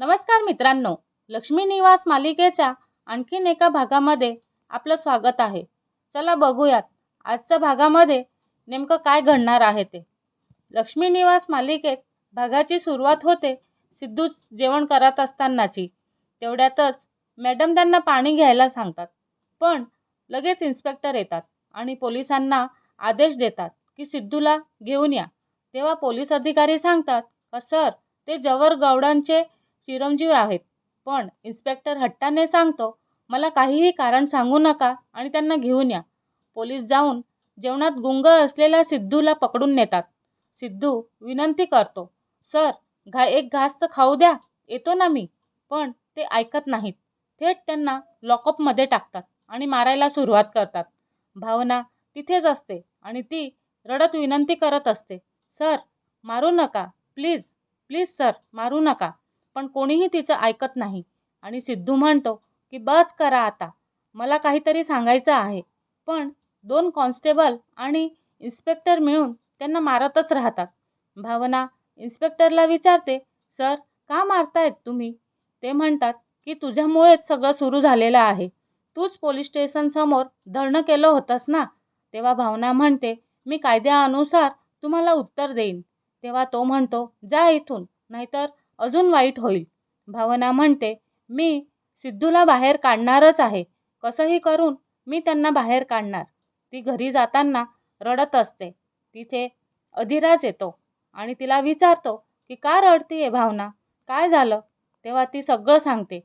नमस्कार मित्रांनो लक्ष्मी निवास मालिकेच्या आणखीन एका भागामध्ये आपलं स्वागत आहे. चला बघूयात आजच्या भागामध्ये नेमकं काय घडणार आहे ते. लक्ष्मी निवास मालिकेत भागाची सुरुवात होते सिद्धू जेवण करत असतानाची. तेवढ्यातच मॅडम त्यांना पाणी घ्यायला सांगतात पण लगेच इन्स्पेक्टर येतात आणि पोलिसांना आदेश देतात की सिद्धूला घेऊन या. तेव्हा पोलीस अधिकारी सांगतात का सर ते जवर गौडांचे चिरंजीव आहेत. पण इन्स्पेक्टर हट्टाने सांगतो मला काहीही कारण सांगू नका आणि त्यांना घेऊन या. पोलीस जाऊन जेवणात गुंग असलेल्या सिद्धूला पकडून नेतात. सिद्धू विनंती करतो सर घा एक घास तर खाऊ द्या येतो ना मी. पण ते ऐकत नाहीत. थेट त्यांना लॉकअपमध्ये टाकतात आणि मारायला सुरुवात करतात. भावना तिथेच असते आणि ती रडत विनंती करत असते. सर मारू नका प्लीज प्लीज सर मारू नका. पण कोणीही तिचं ऐकत नाही. आणि सिद्धू म्हणतो की बस करा आता. मला काहीतरी सांगायचं आहे. पण दोन कॉन्स्टेबल आणि इन्स्पेक्टर मिळून त्यांना मारतच राहतात. भावना इन्स्पेक्टरला विचारते सर का मारतायत तुम्ही? ते म्हणतात की तुझ्यामुळेच सगळं सुरू झालेलं आहे. तूच पोलीस स्टेशनसमोर धरणं केलं होतंस ना? तेव्हा भावना म्हणते मी कायद्यानुसार तुम्हाला उत्तर देईन. तेव्हा तो म्हणतो जा इथून नाहीतर अजून वाईट होईल. भावना म्हणते मी सिद्धूला बाहेर काढणारच आहे. कसंही करून मी त्यांना बाहेर काढणार. ती घरी जाताना रडत असते. तिथे अधिराज येतो आणि तिला विचारतो की का रडतीये भावना? काय झालं? तेव्हा ती सगळं सांगते.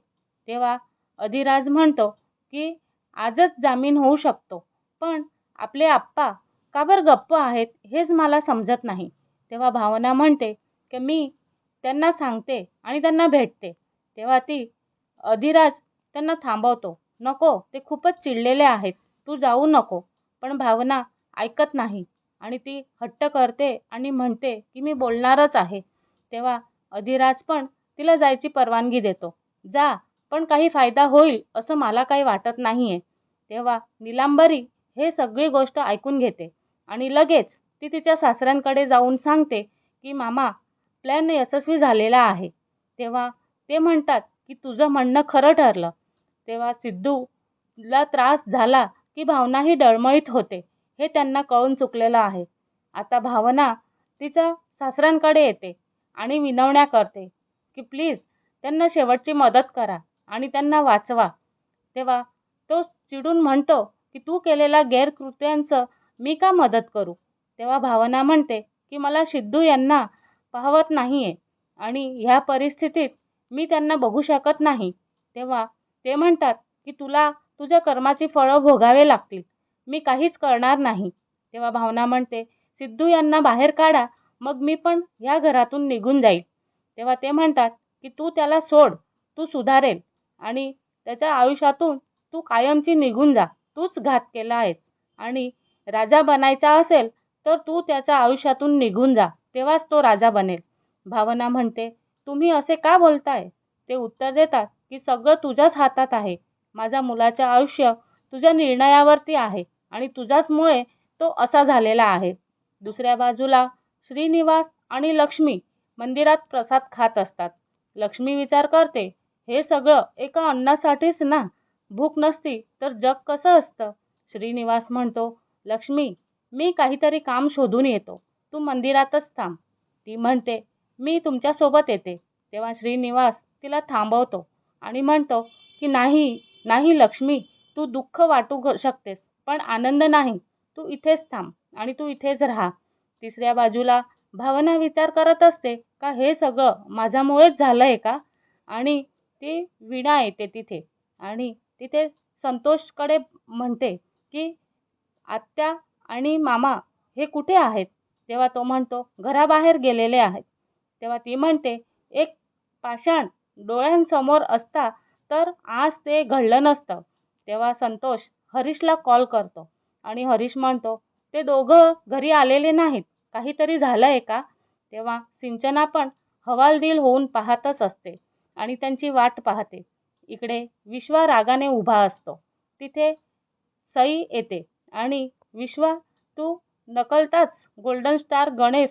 तेव्हा अधिराज म्हणतो की आजच जामीन होऊ शकतो. पण आपले आप्पा का बरं गप्प आहेत हेच मला समजत नाही. तेव्हा भावना म्हणते की मी त्यांना सांगते आणि त्यांना भेटते. तेव्हा ती अधिराज त्यांना थांबवतो. नको ते खूपच चिडलेले आहेत. तू जाऊ नको. पण भावना ऐकत नाही आणि ती हट्ट करते आणि म्हणते की मी बोलणारच आहे. तेव्हा अधिराज पण तिला जायची परवानगी देतो. जा पण काही फायदा होईल असं मला काही वाटत नाही आहे तेव्हा निलांबरी हे सगळी गोष्ट ऐकून घेते आणि लगेच ती तिच्या सासऱ्यांकडे जाऊन सांगते की मामा प्लॅन यशस्वी झालेला आहे. तेव्हा ते म्हणतात की तुझं म्हणणं खरं ठरलं. तेव्हा सिद्धूला त्रास झाला की भावनाही डळमळीत होते. हे त्यांना कळून चुकलेलं आहे. आता भावना तिच्या सासऱ्यांकडे येते आणि विनवण्या करते की प्लीज त्यांना शेवटची मदत करा आणि त्यांना वाचवा. तेव्हा तो चिडून म्हणतो की तू केलेल्या गैरकृत्यांचं मी का मदत करू? तेव्हा भावना म्हणते की मला सिद्धू यांना पाहवत नाही आहे आणि ह्या परिस्थितीत मी त्यांना बघू शकत नाही. तेव्हा ते म्हणतात की तुला तुझ्या कर्माची फळं भोगावे लागतील. मी काहीच करणार नाही. तेव्हा भावना म्हणते सिद्धू यांना बाहेर काढा मग मी पण ह्या घरातून निघून जाईल. तेव्हा ते म्हणतात की तू त्याला सोड तू सुधारेल आणि त्याच्या आयुष्यातून तू कायमची निघून जा. तूच घात केला आहेस आणि राजा बनायचा असेल तर तू त्याच्या आयुष्यातून निघून जा. तेव्हाच तो राजा बनेल. भावना म्हणते तुम्ही असे का बोलताय? ते उत्तर देतात की सगळं तुझ्याच हातात आहे. माझ्या मुलाचे आयुष्य तुझ्या निर्णयावरती आहे आणि तुझ्याचमुळे तो असा झालेला आहे. दुसऱ्या बाजूला श्रीनिवास आणि लक्ष्मी मंदिरात प्रसाद खात असतात. लक्ष्मी विचार करते हे सगळं एका अन्नासाठीच ना? भूक नसती तर जग कसं असतं? श्रीनिवास म्हणतो लक्ष्मी मी काहीतरी काम शोधून येतो. तू मंदिरातच थांब. ती म्हणते मी तुमच्यासोबत येते. तेव्हा श्रीनिवास तिला थांबवतो आणि म्हणतो की नाही नाही लक्ष्मी तू दुःख वाटू शकतेस पण आनंद नाही. तू इथेच थांब आणि तू इथेच राहा. तिसऱ्या बाजूला भावना विचार करत असते का हे सगळं माझ्यामुळेच झालं आहे का? आणि ती विणा येते तिथे आणि तिथे संतोषकडे म्हणते की आत्या आणि मामा हे कुठे आहेत? तेव्हा तो म्हणतो घराबाहेर गेलेले आहेत. तेव्हा ती म्हणते एक पाषाण डोळ्यांसमोर असता तर आज ते घडलं नसतं. तेव्हा संतोष हरीशला कॉल करतो आणि हरीश म्हणतो ते दोघं घरी आलेले नाहीत. काहीतरी झालं आहे का? तेव्हा सिंचना पण हवालदिल होऊन पाहतच असते आणि त्यांची वाट पाहते. इकडे विश्वा रागाने उभा असतो. तिथे सई येते आणि विश्वा तू नकळताच गोल्डन स्टार गणेश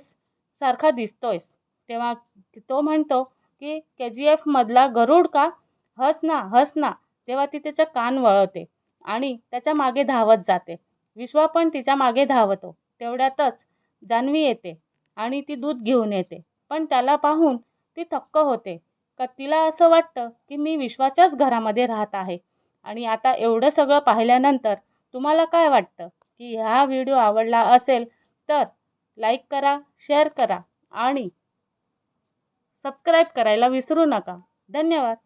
सारखा दिसतोयस. तेव्हा तो म्हणतो की के जी एफमधला गरुड का? हस ना हस ना. तेव्हा ती त्याचा कान वळवते आणि त्याच्यामागे धावत जाते. विश्वा पण तिच्यामागे धावतो. तेवढ्यातच जान्हवी येते आणि ती दूध घेऊन येते. पण त्याला पाहून ती थक्क होते. का तिला असं वाटतं की मी विश्वाच्याच घरामध्ये राहत आहे. आणि आता एवढं सगळं पाहिल्यानंतर तुम्हाला काय वाटतं? की हा व्हिडिओ आवडला असेल तर लाईक करा शेअर करा आणि सबस्क्राईब करायला विसरू नका. धन्यवाद.